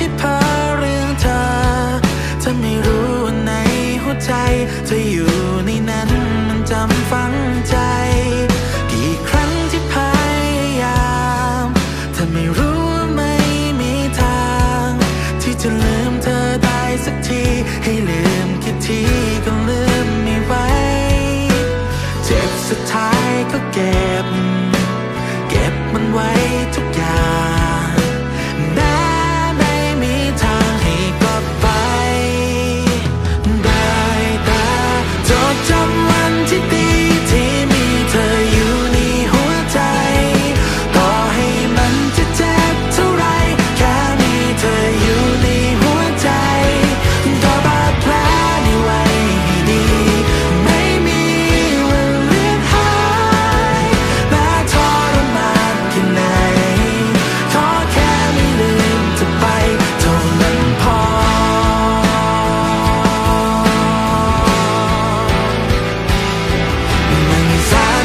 ที่พ้อเรื่องเธอเธอไม่รู้ว่าในหัวใจ เธออยู่ในนั้นมันจำฝังใจ กี่ครั้งที่พยายามถ้าไม่รู้ไม่มีทาง ที่จะลืมเธอได้สักที ให้ลืมคิดทีก็ลืมไม่ไหวเจ็บสุดท้ายก็เก็บ เก็บมันไว้ทุกอย่าง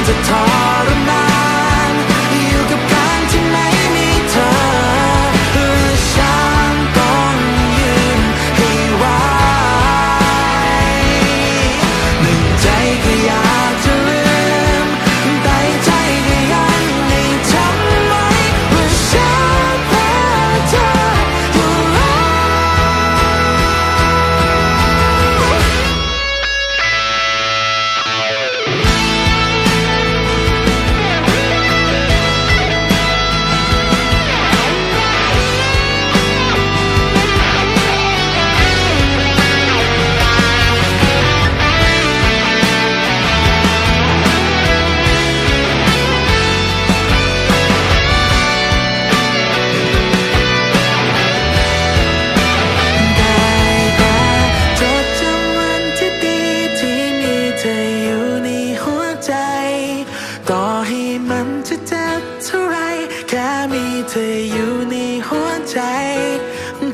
the time เธออยู่ในหัวใจ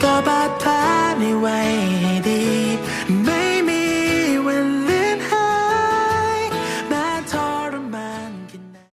ก็บาดแผลไม่ไหวดี